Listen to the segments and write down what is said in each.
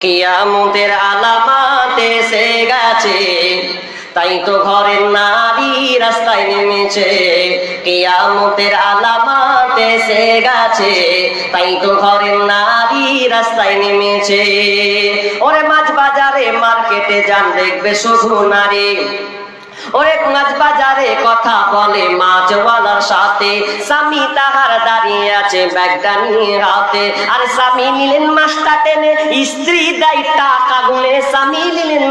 কিয়ামতের আলামাতে সে গেছে। তাই তো ঘরের নারী রাস্তায় নেমেছে। কিয়ামতের আলামাতে সে গেছে। তাই তো ঘরের নারী রাস্তায় নেমেছে। ওরে মাছ বাজারে মার্কেটে যান, দেখবে শুধু নারী। ওরে মাছ বাজারে কথা বলে মাছওয়ালার সাথে। স্বামী তাহার দাঁড়িয়ে আছে ব্যাগটা নিয়ে হাতে। আর স্বামী নিলেন টেনে, স্ত্রী দেয় টাকা গুনে। স্বামী নিলেন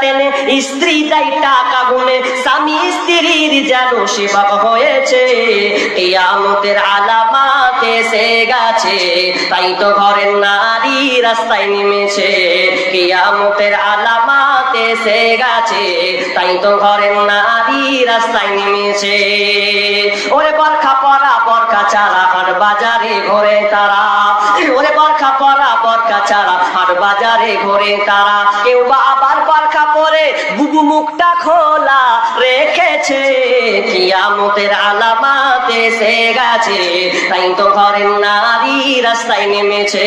টেনে, স্ত্রী দেয় টাকা গুনে। স্বামী স্ত্রীর যেন সেবা হয়েছে এই আমতের আলামাত এসে গেছে। তাই তো ঘরের নারী রাস্তায় নেমেছে, কিয়ামতের আলামাত এসে গাছে, তাই তো ঘরের নারী রাস্তায় নেমেছে। ওরে বরখা পরা, বরখা চারা হাট বাজারে ঘরে তারা। ওরে বরখা পরা, বরখা চারা হাট বাজারে ঘরে তারা। কেউ বা আবার বরখা পরে, বুবু মুখটা খোলা রেখেছে, কিয়ামতের আলামাত এসে গেছে। তাই তো ঘরের নারী রাস্তায় নেমেছে,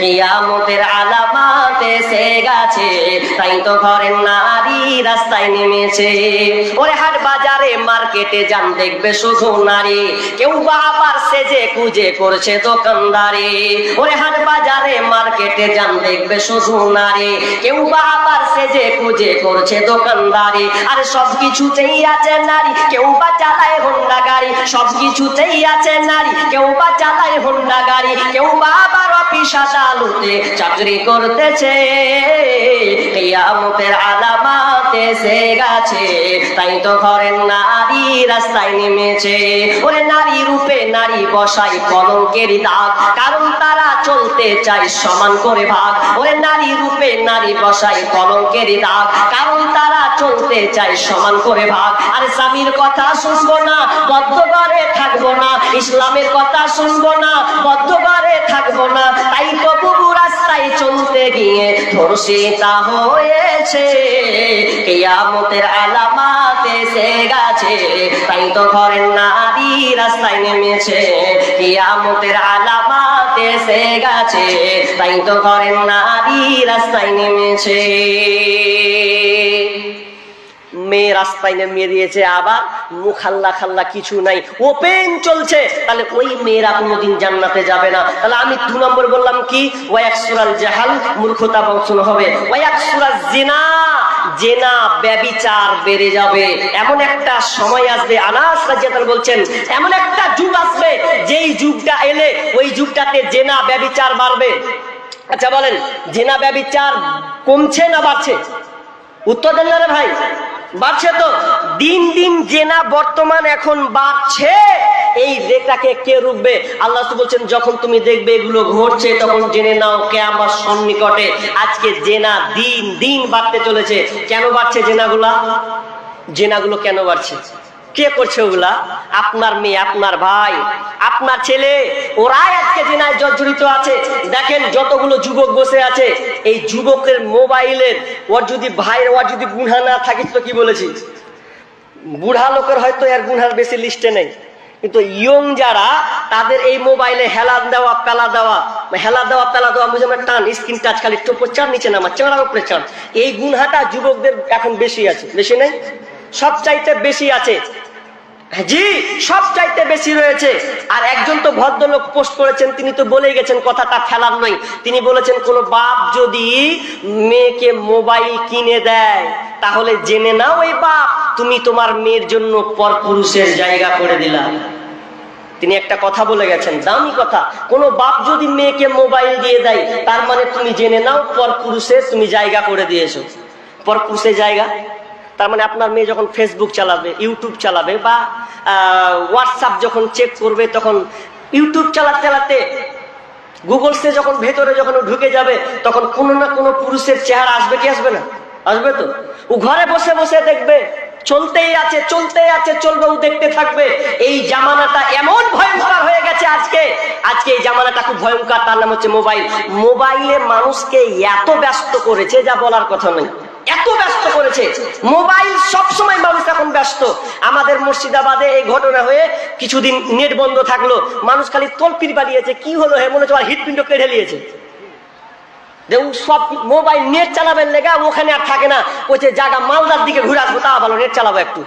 কিয়ামতের আলামাত এসে গেছে। তাই তো ঘরের নারী রাস্তায় নেমেছে। ওরে হাট বাজারে, মার্কেটে যান, দেখবে শুধু নারী। কেউ বা আবার সেজে কুজে করছে দোকানদারি। ওরে হাট বাজারে, মার্কেটে যান, দেখবে শুধু নারী। কেউ বা আবার সেজে কুজে করছে দোকানদারি। আর সব কিছুতেই আছে নারী, কেউ বা চালায় হোন্ডা গাড়ি, সব কিছুতেই আছে নারী, কেউ বা চালায় হোন্ডা গাড়ি, কেউ বা আবার অফিস আদালতে চাকরি করতেছে। কেয়ামতের আলামাত এসে গেছে। তাই তো ঘরের নারী রাস্তায় নেমেছে। ওরে নারী রূপে নারী বসাই কলঙ্কের দাগ। কারণ তারা চলতে চায় সমান করে ভাগ। ওরে নারী রূপে নারী বসাই কলঙ্কের দাগ। কারণ তারা চলতে চায় সমান করে ভাগ। আর স্বামীর কথা শুনব না বদ্ধ ঘরে থাকব না। ইসলামের কথা শুনব না বদ্ধ ঘরে থাকব না। তাই তো রাস্তায় চলতে গিয়ে ধর্ষিতা হয়েছে। কিয়ামতের আলামাত এসে গেছে। তাই তো ঘরের নারী রাস্তায় নেমেছে। কেয়ামতের আলামাত এসে গেছে। তাই তো ঘরের নারী রাস্তায় নেমেছে। মেয়ে রাস্তায় নেমিয়ে দিয়েছে, আবার মুখাল্লা খাল্লা কিছু নাই। ওপেন চলছে, তাহলে ওই মেয়েরা কোনোদিন জান্নাতে যাবে না। তাহলে আমি দু নম্বর বললাম কি? ওয়াক সুরাল জাহাল, মূর্খতা বংশন হবে। ওয়াক সুরাল জেনা জেনা ব্যবিচার বেড়ে যাবে। এমন একটা সময় আসবে, আনাস রাজিয়াতাল বলছেন, এমন একটা যুগ আসবে, যেই যুগটা এলে ওই যুগটাতে জেনা ব্যবিচার বাড়বে। আচ্ছা বলেন, জেনা ব্যবিচার কমছে না বাড়ছে? উত্তর দেন না রে ভাই। বাড়ছে তো দিন দিন জেনা বর্তমান এখন বাড়ছে। এই রেখাকে কে রুখবে? আল্লাহ বলছেন, যখন তুমি দেখবে এগুলো ঘটছে, তখন জেনে নাও কে আমার সন্নিকটে আজকে জেনা দিন দিন বাড়তে চলেছে। কেন বাড়ছে জেনাগুলা? জেনাগুলো কেন বাড়ছে? কে করছে ওগুলা? আপনার মেয়ে, আপনার ভাই, আপনার ছেলে, ওরাই আজকে জেনায় জর্জরিত আছে। দেখেন যতগুলো যুবক বসে আছে, এই যুবকের মোবাইলের ওর যদি ভাই ওর যদি গুণা না থাকিস তো কি বলেছি? বুড়া লোকের হয়তো এর গুনহার বেশি লিস্টে নেই। কিন্তু ইয়ং যারা, তাদের এই মোবাইলে হেলা দেওয়া, পেলা দেওয়া, হেলা দেওয়া, পেলা দেওয়া বুঝে আমার টান স্ক্রিন টাচ খালি টোপর চার নিচে নামা চেঁড়ার উপরে চান। এই গুনহাটা যুবকদের এখন বেশি আছে, বেশি নেই? সব চাইতে বেশি আছে। জি সব চাইতে বেশি রয়েছে। আর একজন তো ভদ্রলোক পোস্ট করেছেন, তিনি তো বলেই গেছেন, কথাটা ফেলার নয়। তিনি বলেছেন, কোনো বাপ যদি মেয়েকে মোবাইল কিনে দেয়, তাহলে জেনে নাও ওই বাপ, তুমি তোমার মেয়ের জন্য পর পুরুষের জায়গা করে দিলা। তিনি একটা কথা বলে গেছেন, দামি কথা। কোনো বাপ যদি মেয়েকে মোবাইল দিয়ে দেয়, তার মানে তুমি জেনে নাও পর পুরুষের তুমি জায়গা করে দিয়েছ। পর পুরুষের জায়গা? তার মানে আপনার মেয়ে যখন ফেসবুক চালাবে ইউটিউব চালাবে বা হোয়াটসঅ্যাপ যখন চেক করবে, তখন ইউটিউব চালাতে চালাতে গুগলসে যখন ভেতরে যখন ঢুকে যাবে, তখন কোনো না কোনো পুরুষের চেহারা আসবে কি আসবে না? আসবে তো? ও ঘরে বসে বসে দেখবে, চলতেই আছে চলতেই আছে, চলবে, ও দেখতে থাকবে। এই জামানাটা এমন ভয়ঙ্কর হয়ে গেছে আজকে। আজকে এই জামানাটা খুব ভয়ঙ্কর, তার নাম হচ্ছে মোবাইল। মোবাইলে মানুষকে এত ব্যস্ত করেছে যা বলার কথা নয়। এত ব্যস্ত করেছে। মোবাইল সব সময় মানুষ এখন ব্যস্ত। আমাদের মুর্শিদাবাদে এই ঘটনা হয়ে কিছুদিন নেট বন্ধ থাকল। মানুষ খালি তলপির বাড়িয়েছে কি হলো হে? মনে হচ্ছে হিটপিণ্ড কেড়ে যে ও সব মোবাইল নেট চালাবেন লেগা, ওখানে আর থাকে না। বলছে জায়গা মালদার দিকে ঘুরে আসব তা ভালো, নেট চালাবো একটু।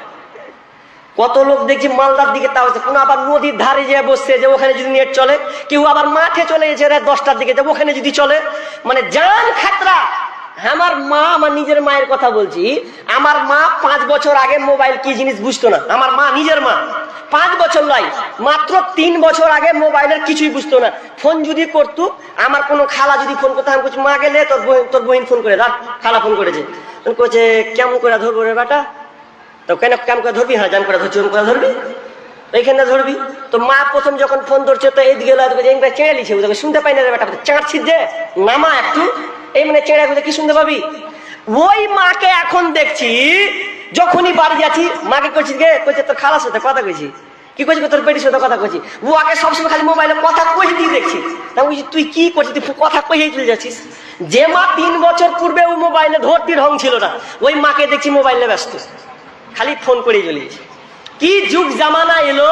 কত লোক দেখছি মালদার দিকে তা হচ্ছে কোনো আবার নদীর ধারে যে বসছে যে ওখানে যদি নেট চলে। কেউ আবার মাঠে চলে গেছে দশটার দিকে যে ওখানে যদি চলে। মানে জান খাতরা। আমার মা, আমার নিজের মায়ের কথা বলছি। আমার মা পাঁচ বছর আগে মোবাইল কি জিনিস বুঝতো না? আমার মা নিজের মা। পাঁচ বছর নয়, মাত্র তিন বছর আগে মোবাইলের কিছুই বুঝতো না। ফোন যদি করতো, আমার কোনো খালা যদি ফোন করতো, আমি মা গেলে তোর বোন তোর বোন ফোন করে, রাখ, খালা ফোন করেছে। কইছে কেমন করে ধরবো রে বেটা? তো কেন কেমন করে ধরবি? হ্যাঁ জান করে ধরছি করে ধরবি? এইখানে ধরবি? তো মা প্রথম যখন ফোন ধরছে, তো এইদিকে চেঁড়ে লিছে শুনতে পাই না রে বেটা চাঁড়ছি যে, নামা একটু। এই মানে চেঁড়ে কোথায় কি শুনতে পাবি? ওই মাকে এখন দেখছি, যখনই বাড়ি যাচ্ছি, মাকে করছি গে, কইছে তোর খালার সাথে কথা কইছি। কি করছি তোর পেটির সাথে কথা কইছি। ও আগে সবসময় খালি মোবাইলে কথা কই দিয়ে দেখছি। তা বলছি, তুই কি করছিস? তুই কথা কইই চলে যাচ্ছিস? যে মা তিন বছর পূর্বে ওই মোবাইলে ধরতি ঢং ছিল না, ওই মাকে দেখছি মোবাইলে ব্যস্ত। খালি ফোন করেই চলিয়েছে কি যুগ জামানা এলো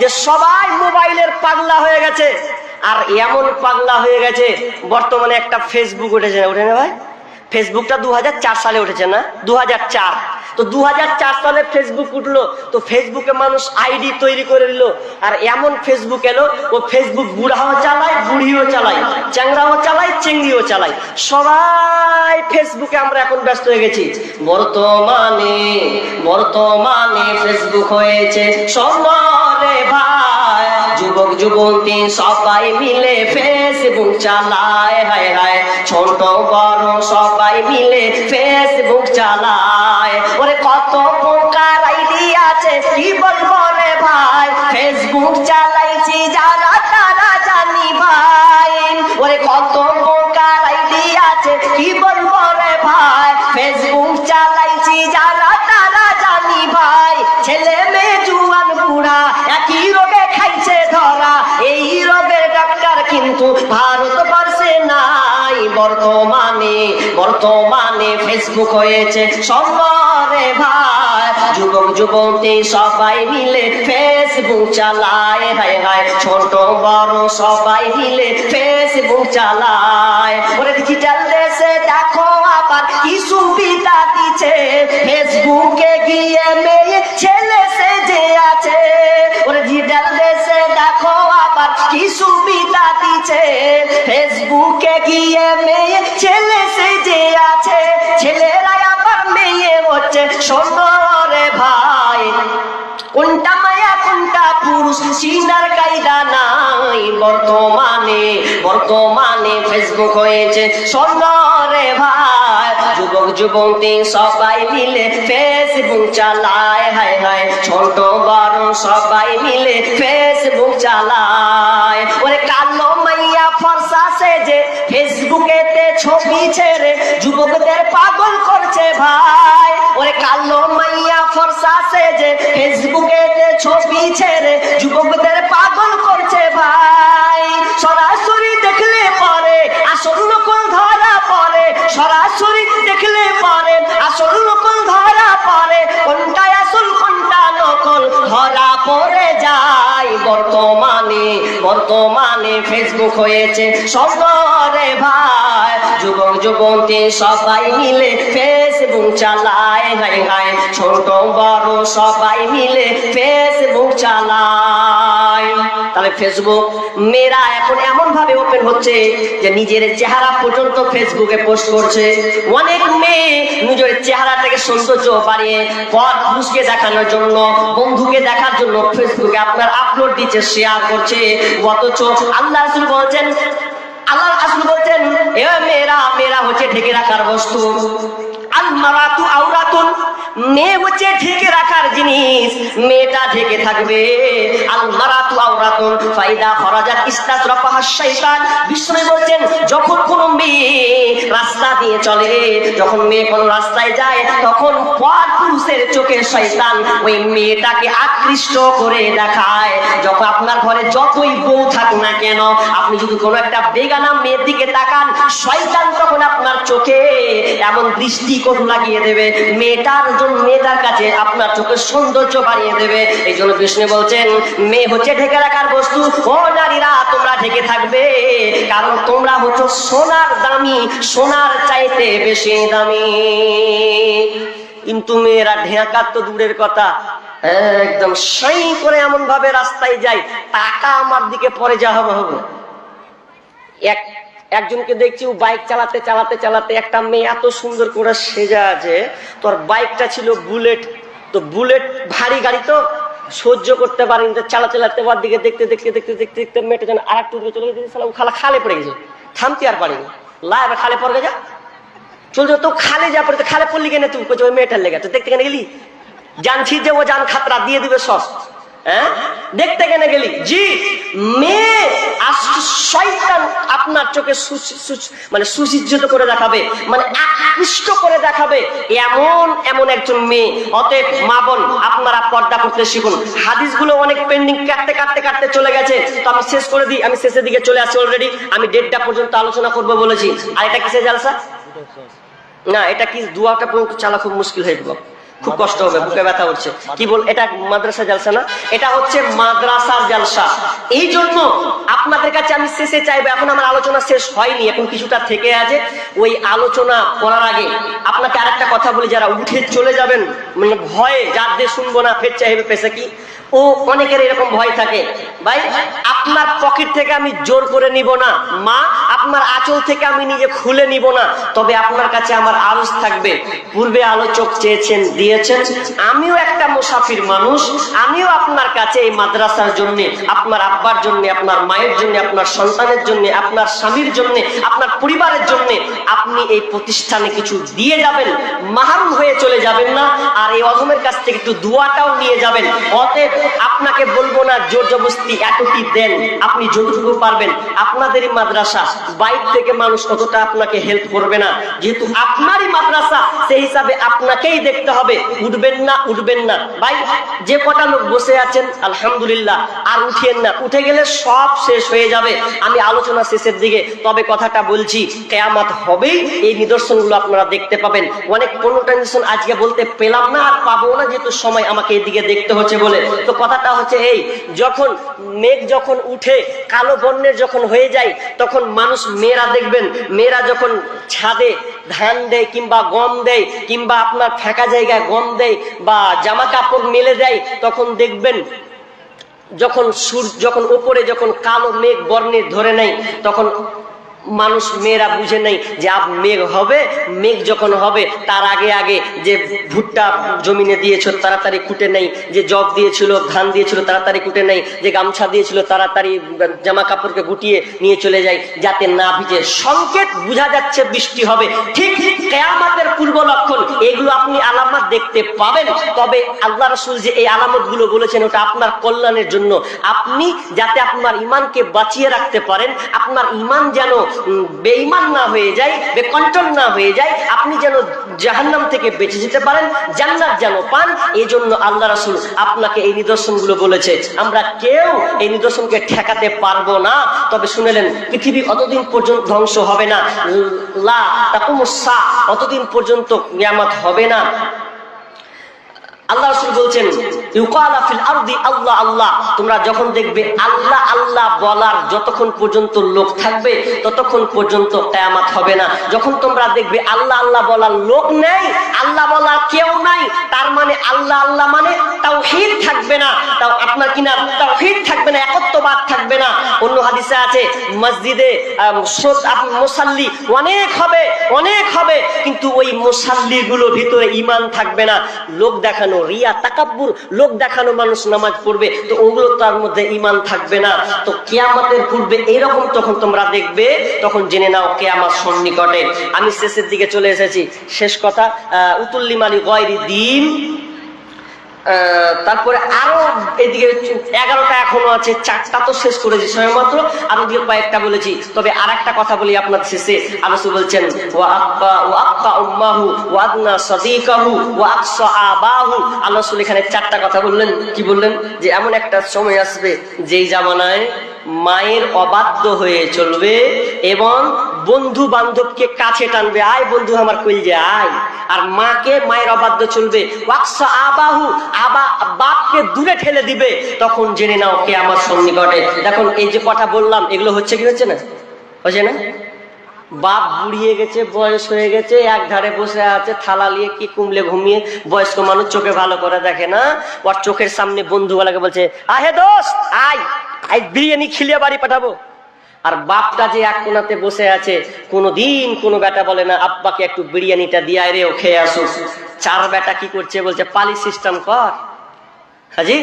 যে সবাই মোবাইলের পাগলা হয়ে গেছে। আর এমন পাগলা হয়ে গেছে, বর্তমানে একটা ফেসবুক উঠেছে উঠে না ভাই? ফেসবুকটা দু হাজার চার সালে উঠেছে না? দু হাজার চার। তো দু হাজার চার সালে ফেসবুক উঠল, তো ফেসবুকে মানুষ আইডি তৈরি করে নিল, আর এমন ফেসবুক এলো, ও ফেসবুক বুড়াও চালায়, বুড়িও চালায় চ্যাংরাও চালায়, চেংড়িও চালায়। সবাই ফেসবুকে আমরা এখন ব্যস্ত হয়ে গেছি। বর্তমানে বর্তমানে ফেসবুক হয়েছে ভাই যুবক যুবতী সবাই মিলে ফেসবুক চালায়, হায় হায়। ছোট বড় সবাই মিলে ফেসবুক চালায়। ওরে কত প্রকার আইডি আছে, কি বলব রে ভাই? ফেসবুক চালাইছি বর্তমানে বর্তমানে ফেসবুক হয়েছে সবরে ভাই। যুবক, যুবতী সবাই মিলে ফেসবুক চালায়। হায় হায়, ছোট, বড় সবাই মিলে ফেসবুক চালায়। ওরে ডিজিটাল দেশে দেখো আবার কি সুবিধা দিচ্ছে। ফেসবুকে গিয়ে মেয়ে, ছেলে সেজে আছে। ওরে ডিজিটাল দেশে ফেসবুকে গিয়ে মেয়ে, ছেলে সেজে আছে ছেলেরা আবার মেয়ে হচ্ছে। সুন্দরে ভাই, কোনটা মায়া, কোনটা পুরুষ, সিনার কায়দা নাই বর্তমানে। বর্তমানে ফেসবুক হয়েছে সুন্দরে ভাই। যুবক, যুবতী সবাই মিলে ফেসবুক চালায়। হায় হায়, ছোট, বড় সবাই মিলে ফেসবুক চালায়। ওরে কালো মাইয়া যে ফেসবুকে ছবি ছেড়ে যুবকদের পাগল করছে ভাই। ওরে কালো মাইয়া ফর্সা সেজে ফেসবুকেতে ছবি ছেড়ে যুবকদের পাগল বর্তমানে ফেসবুক হয়েছে। সবরে ভাই, যুবক যুবন্তী সবাই মিলে ফেসবুক চালায়। হাই হাই ছোট, বড় সবাই মিলে ফেসবুক চালায়। তাহলে ফেসবুক মেয়েরা এখন এমন ভাবে ওপেন হচ্ছে যে নিজের চেহারা পর্যন্ত ফেসবুকে পোস্ট করছে। অনেক মেয়ে নিজের চেহারাটাকে সৌন্দর্য বাড়িয়ে পর পুরুষকে দেখানোর জন্য, বন্ধুকে দেখার জন্য ফেসবুকে আপনার আপলোড দিচ্ছে শেয়ার করছে। অথচ আল্লাহ রাসূল বলছেন, আল্লাহ রাসূল বলছেন, এ মেয়েরা মেয়েরা হচ্ছে ঢেকে রাখার বস্তু। আল মারাতু আওরাতুন মেয়ে হচ্ছে ঢেকে রাখার জিনিস। মেয়েটা ঢেকে থাকবে। আল মারাতু আওরাতুন ফাইদা খরাজাত ইস্তাসরাফাহা শাইতান। বিষ্ণু বলছেন, যখন কোন মেয়ে রাস্তা দিয়ে চলে, যখন মেয়ে কোন রাস্তায় যায়, তখন পর পুরুষের চোখে শয়তান ওই মেয়েটাকে আকৃষ্ট করে দেখায়। যখন আপনার ঘরে যতই বউ থাকুক না কেন, আপনি যদি কোনো একটা বেগানা মেয়ের দিকে তাকান, শয়তান তখন আপনার চোখে এমন দৃষ্টি দৃষ্টিকোণ লাগিয়ে দেবে। মেয়েটার জন্য মেয়েটার কাছে আপনার চোখের সৌন্দর্য বাড়িয়ে দেবে। এই জন্য বিষ্ণু বলছেন, মেয়ে হচ্ছে ঢেকে রাখার বস্তু। ও নারীরা, তোমরা ঢেকে থাকবে। কারণ তোমরা হচ্ছে সোনার দামি, সোনার চাইতে বেশি দামি। কিন্তু মেয়েরা ঢেকার তো দূরের কথা। একদম সাই করে এমন ভাবে রাস্তায় যায়, টাকা আমার দিকে পরে যা হবে হবে। এক একজনকে দেখছি ও বাইক চালাতে চালাতে চালাতে একটা মেয়ে এত সুন্দর করে সেজা আছে তোর বাইকটা ছিল বুলেট। তো বুলেট ভারী গাড়ি তো, সহ্য করতে পারেনি, তো চালা চালাতে ওর দিকে দেখতে দেখতে দেখতে দেখতে দেখতে মেয়েটা যেন আর একটু চলে গেছে, শালা ও খালা খালে পড়ে গেছে। থামতে আর পারিনি। লা, এবার খালে পড়ে যা। চলছে তো খালে যা পড়ে খালে পড়লি কেন তুই? ওই মেয়েটার লেগে। তো দেখতে কেন গেলি? জানছি যে ও জান খাতরা, দিয়ে দিবে সব হ্যাঁ? দেখতে কেন গেলি? জি, মেয়ে শয়তান আপনার চোখে মানে সুসজ্জিত করে দেখাবে মানে আকৃষ্ট করে দেখাবে। এমন এমন একজন মেয়ে। অতএব মা বোন, আপনারা পর্দা করতে শিখুন। হাদিসগুলো অনেক পেন্ডিং কাটতে কাটতে কাটতে চলে গেছে। তো আমি শেষ করে দিই, আমি শেষের দিকে চলে আসি অলরেডি আমি ডেটটা পর্যন্ত আলোচনা করব বলেছি। আর এটা কিসে জালসা? না, এটা কি, দুয়াটা পর্যন্ত চালা খুব মুশকিল হয়ে যাবে খুব কষ্ট হবে, বুকে ব্যথা হচ্ছে কি বল, এটা মাদ্রাসা জালসা না? এটা হচ্ছে মাদ্রাসার জালসা। এই জন্য আপনাদের কাছে আমি শেষে চাইব, এখন আমার আলোচনা শেষ হয়নি, এখন কিছুটা থেকে আছে। ওই আলোচনা করার আগে আপনাকে আরেকটা কথা বলি, যারা উঠে চলে যাবেন মানে ভয়ে যার দিয়ে শুনব না, ফের চাইবে পেশা কি? ও অনেকের এরকম ভয় থাকে। ভাই, আপনার পকেট থেকে আমি জোর করে নিব না। মা, আপনার আঁচল থেকে আমি নিজে খুলে নিব না। তবে আপনার কাছে আমার আরজ থাকবে। পূর্বে আলোচক চেয়েছেন দিয়েছেন, আমিও একটা মুসাফির মানুষ, আমিও আপনার কাছে এই মাদ্রাসার জন্য, আপনার আব্বার জন্য, আপনার মায়ের জন্য, আপনার সন্তানের জন্য, আপনার স্বামীর জন্য, আপনার পরিবারের জন্য আপনি এই প্রতিষ্ঠানে কিছু দিয়ে যাবেন, মাহারুম হয়ে চলে যাবেন না, আর এই অধমের কাছ থেকে একটু দুয়াটাও নিয়ে যাবেন। অতএব আপনাকে বলব না, জোর জবস্তি এতটি দেন, আপনি যতটুকু পারবেন। আপনাদেরই মাদ্রাসা, বাইর থেকে মানুষ অতটা আপনাকে হেল্প করবে না। যেহেতু আপনারই মাদ্রাসা, সেই হিসাবে আপনাকেই দেখতে হবে। উঠবেন না উঠবেন না। ভাই, যে কটা লোক বসে আছেন, আলহামদুলিল্লাহ, আর উঠিয়েন না। উঠে গেলে সব শেষ হয়ে যাবে। আমি আলোচনা শেষের দিকে, তবে কথাটা বলছি, কেয়ামাত হবেই, এই নিদর্শনগুলো আপনারা দেখতে পাবেন। অনেক কোনো টেনশন আজকে বলতে পেলাম না, আর পাবো না, যেহেতু সময় আমাকে এদিকে দেখতে হচ্ছে বলে। তো কথাটা হচ্ছে এই, যখন মেঘ যখন উঠে, কালো বন্যের যখন হয়ে যায়, তখন মানুষ মেয়েরা দেখবেন, মেয়েরা যখন ছাদে ধান দেয় কিংবা গম দেয়, কিংবা আপনার ফাঁকা জায়গায় গম দেয় বা জামা কাপড় মেলে দেয়, তখন দেখবেন যখন সূর্য যখন উপরে যখন কালো মেঘ বর্ণে ধরে নেয়, তখন মানুষ মেয়েরা বুঝে নেই যে আব মেঘ হবে, মেঘ যখন হবে, তার আগে আগে যে ভুট্টা জমিনে দিয়েছ তাড়াতাড়ি কুটে নেই, যে জব দিয়েছিল, ধান দিয়েছিল তাড়াতাড়ি কুটে নেই, যে গামছা দিয়েছিল তাড়াতাড়ি জামা কাপড়কে গুটিয়ে নিয়ে চলে যায় যাতে না ভিজে। সংকেত বোঝা যাচ্ছে বৃষ্টি হবে। ঠিক কেয়ামাতের পূর্ব লক্ষণ, এগুলো আপনি আলামত দেখতে পাবেন। তবে আল্লাহ রসুল যে এই আলামতগুলো বলেছেন, ওটা আপনার কল্যাণের জন্য। আপনি যাতে আপনার ইমানকে বাঁচিয়ে রাখতে পারেন, আপনার ইমান যেন বেঈমান না হয়ে যায়, বেকন্ট্রোল না হয়ে যায়, আপনি যেন জাহান্নাম থেকে বেঁচে যেতে পারেন, জান্নাত যেন পান এই জন্য আল্লাহ রাসুল আপনাকে এই নিদর্শনগুলো বলেছে। আমরা কেউ এই নিদর্শনকে ঠেকাতে পারব না। তবে শুনেলেন পৃথিবী অতদিন পর্যন্ত ধ্বংস হবে না। লা তাকুমুসা অতদিন পর্যন্ত নিয়ামত হবে না। আল্লাহ রসুল বলছেন আল্লাহ আল্লাহ। তোমরা যখন দেখবে আল্লাহ আল্লাহ বলার যতক্ষণ পর্যন্ত লোক থাকবে, ততক্ষণ পর্যন্ত কেয়ামাত হবে না। যখন তোমরা দেখবে আল্লাহ আল্লাহ বলার লোক নেই, আল্লাহ বলার কেউ নাই, তার মানে আল্লাহ আল্লাহ মানে তাও থাকবে না। তাও আপনার কিনা তাও থাকবে না থাকবে না। অন্য হাদিসে আছে, মসজিদে অনেক হবে অনেক হবে। কিন্তু ওই মুসাল্লি গুলো ভিতরে ইমান থাকবে না। লোক দেখানো রিয়া তাকাব্বুর লোক দেখানো মানুষ নামাজ পড়বে তো ওগুলো তার মধ্যে ইমান থাকবে না। তো কেয়ামতের পূর্বে এরকম তখন তোমরা দেখবে তখন জেনে নাও কেয়ামাত সন্নিকটে। আমি শেষের দিকে চলে এসেছি। শেষ কথা আহ, উতুল্লিমালি গয়রি দিন তারপরে আরও এদিকে এগারোটা এখনও আছে, চারটা তো শেষ করেছি সময়মাত্র। আরও দিয়ে কয়েকটা বলেছি। তবে আর একটা কথা বলি আপনার শেষে। আলোচনা বলছেন, ওয়া আক্কা ওয়া আক্কা উম্মাহু, ওয়া আদনা সাদিকাহু, ওয়া আকসা আবাহু। রাসূল এখানে চারটা কথা বললেন। কি বললেন? যে এমন একটা সময় আসবে যেই জামানায় মায়ের অবাধ্য হয়ে চলবে এবং বন্ধু বান্ধবকে কাছে টানবে, আয় বন্ধু, আমার কইল আয়। আর মাকে, মায়ের অবাধ্য চলবে আবাহু, আবা, বাপকে দূরে ঠেলে দিবে। তখন জেনে নাও কে আমার সন্নিকটে দেখুন, এই যে কথা বললাম, এগুলো হচ্ছে কি, হচ্ছে না? হচ্ছে না? বাপ বুড়িয়ে গেছে, বয়স হয়ে গেছে এক ধারে বসে আছে, থালা নিয়ে কি কুমলে ঘুমিয়ে বয়স্ক মানুষ চোখে ভালো করে দেখে না? ওর চোখের সামনে বন্ধুগুলাকে বলছে, আহে দোস্ত, আয় আয়, বিরিয়ানি খিলিয়ে বাড়ি পাঠাবো। আর বাপটা যে এক কোনাতে বসে আছে কোনোদিন কোনো বেটা বলে না আব্বাকে একটু বিরিয়ানিটা দিয়ে রে ও খেয়ে আসুক চার বেটা কি করছে বলছে পালি সিস্টেম কর। হাজি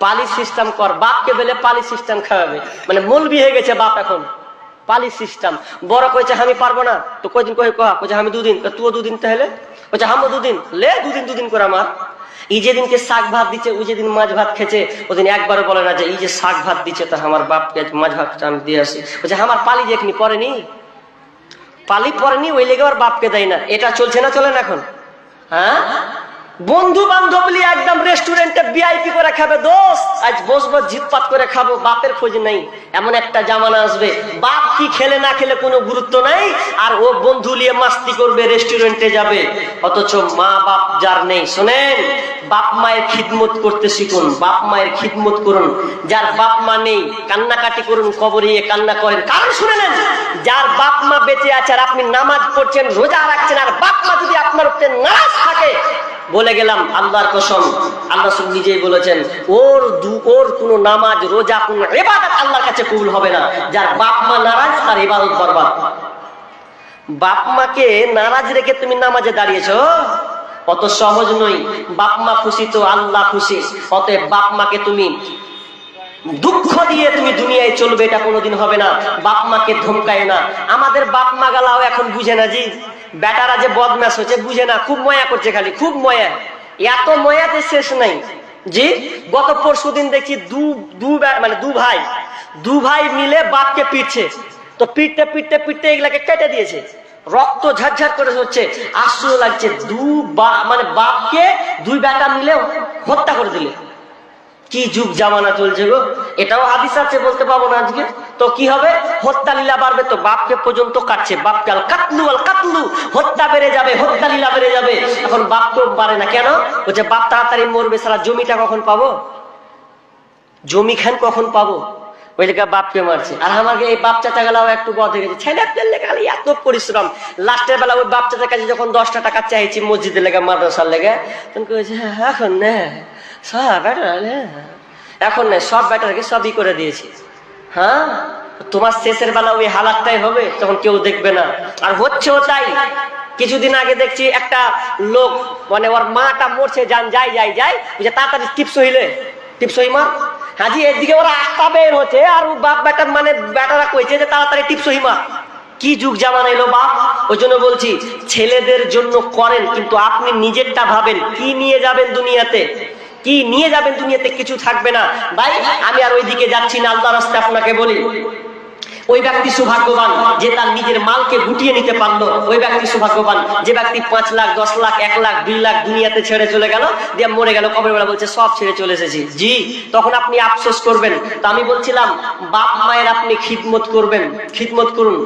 পালি সিস্টেম কর। বাপকে বলে পালি সিস্টেম খাওয়াবে। মানে মলবি হয়ে গেছে বাপ এখন। পালি সিস্টেম বড় কইছে আমি পারব না। তো কয়দিন কই কয়া কইছে আমি দুদিন। কয়, তুইও দুদিন তাহলে? কইছে আমও দুদিন। লে দুদিন দুদিন করে আমার এই যেদিনকে শাক ভাত দিচ্ছে ওই যেদিন মাছ ভাত খেছে, ওদিন একবারও বলে না যে, এই যে শাক ভাত দিচ্ছে তা আমার বাপকে মাছ ভাতটা আমি দিয়ে আসি। বলছে, আমার পালি যে এখনি পরেনি পালি পরেনি ওই লেগে আমার বাপকে দেয় না। এটা চলছে না, চলে না এখন? হ্যাঁ? বন্ধু বান্ধব নিয়ে একদম রেস্টুরেন্টে বিআইপি করে খাবে দোস্ত। আজ বসবো জিতপাত করে খাব, বাপের খোঁজ নেই। এমন একটা জামানা আসবে। বাপ কি খেলে না খেলে কোনো গুরুত্ব নাই, আর ও বন্ধু নিয়ে মাস্তি করবে রেস্টুরেন্টে যাবে। অথচ মা বাপ যার নেই, শোনেন, বাপ মায়ের খিদমত করতে শিখুন, বাপ মায়ের খিদমত করুন। যার বাপ মা নেই, কান্নাকাটি করুন কবরিয়ে কান্না করেন। কারণ শুনে নেন যার বাপ মা বেঁচে আছে আর আপনি নামাজ পড়ছেন, রোজা রাখছেন, আর বাপ মা যদি আপনার উপরে নারাজ থাকে বলে গেলাম, আল্লাহর কসম, আল্লাহ রসূল নিজেই বলেছেন, ওর দু, ওর কোন নামাজ, রোজা, কোন এবাদত আল্লাহর কাছে কবুল হবে না। যার বাপ মা নারাজ, তার ইবাদত বরবাদ। বাপ মাকে নারাজ রেখে তুমি নামাজে দাঁড়িয়েছো? অত সহজ নই বাপ মা খুশি তো আল্লাহ খুশি। অতএব বাপ মাকে তুমি দুঃখ দিয়ে তুমি দুনিয়ায় চলবে, এটা কোনোদিন হবে না। বাপ মাকে ধমকায় না। আমাদের বাপ মা গালাও এখন বুঝে না জি। বেটারা যে বদমাস হচ্ছে বুঝে না, খুব ময়া করছে খালি, খুব ময়া। এত ময়াতে শেষ নাই। জি, গত পরশু দিন দেখছি দু দু মানে দু ভাই দু ভাই মিলে বাপকে পিটছে। তো পিটতে পিটতে পিটতে এগুলাকে কেটে দিয়েছে। রক্ত ঝরঝর করে হচ্ছে, আশ্চর্য লাগছে, দু বা মানে বাপকে দুই বেটা মিলে হত্যা করে দিলে। কি যুগ জামানা চলছে গো। এটাও হাদিস আছে বলতে পারব না আজকে। তো কি হবে? হত্যা লীলা বাড়বে তো বাপকে পর্যন্ত কাটছে। বাপকে আল কাতলু আল কাতলু। হত্যা বেড়ে যাবে হত্যা লীলা বেড়ে যাবে। এখন বাপকেও পারে না। কেন? বলছে বাপ তাড়াতাড়ি মরবে সারা জমিটা কখন পাবো? জমি খান কখন পাবো? ওই লেগে বাপকে মারছে। আর আমাকে এই বাপ চাচা গেলাও একটু বধ হয়ে গেছে। ছেলে পেলে খালি এত পরিশ্রম। লাস্টের বেলা ওই বাপ চাচার কাছে যখন দশটা টাকা চাইছি মসজিদের লেগে মাদ্রাসার লেগে তখন কয়েছে "হ্যাঁ, এখন না। সব বেটার এখন না সব বেটারকে সবই করে দিয়েছি। হ্যাঁ? তোমার শেষের বেলা ওই হালাতটাই হবে, তখন কেউ দেখবে না। আর হচ্ছেও তাই। কিছুদিন আগে দেখছি একটা লোক মানে ওর মাটা মরছে, যান, যাই যাই যাই। বুঝে তাড়াতাড়ি টিপস হইলে। টিপস হই মা হাজি, এদিকে ওরা আত্মা বের হচ্ছে, আর ও বাপ বেটা মানে বেটারা কইছে যে তাড়াতাড়ি টিপস হই মা কি যুগ জামানা এলো বাপ? ওই জন্য বলছি, ছেলেদের জন্য করেন, কিন্তু আপনি নিজেরটা ভাবেন, কি নিয়ে যাবেন দুনিয়াতে? কি নিয়ে যাবেন দুনিয়াতে কিছু থাকবে না। ভাই, আমি আর ওইদিকে যাচ্ছি না আল্লাহ রাস্তায় আপনাকে বলি। ওই ব্যক্তি সৌভাগ্যবান যে তার নিজের মালকে গুটিয়ে নিতে পারল। ওই ব্যক্তি সৌভাগ্যবান যে ব্যক্তি পাঁচ লাখ, দশ লাখ, এক লাখ, দুই লাখ দুনিয়াতে ছেড়ে চলে গেল, দিয়ে মরে গেল কবে বেলা বলছে, সব ছেড়ে চলে এসেছি। জি, তখন আপনি আফসোস করবেন। তো আমি বলছিলাম, বাপ মায়ের আপনি খিদমত করবেন। খিদমত করুন।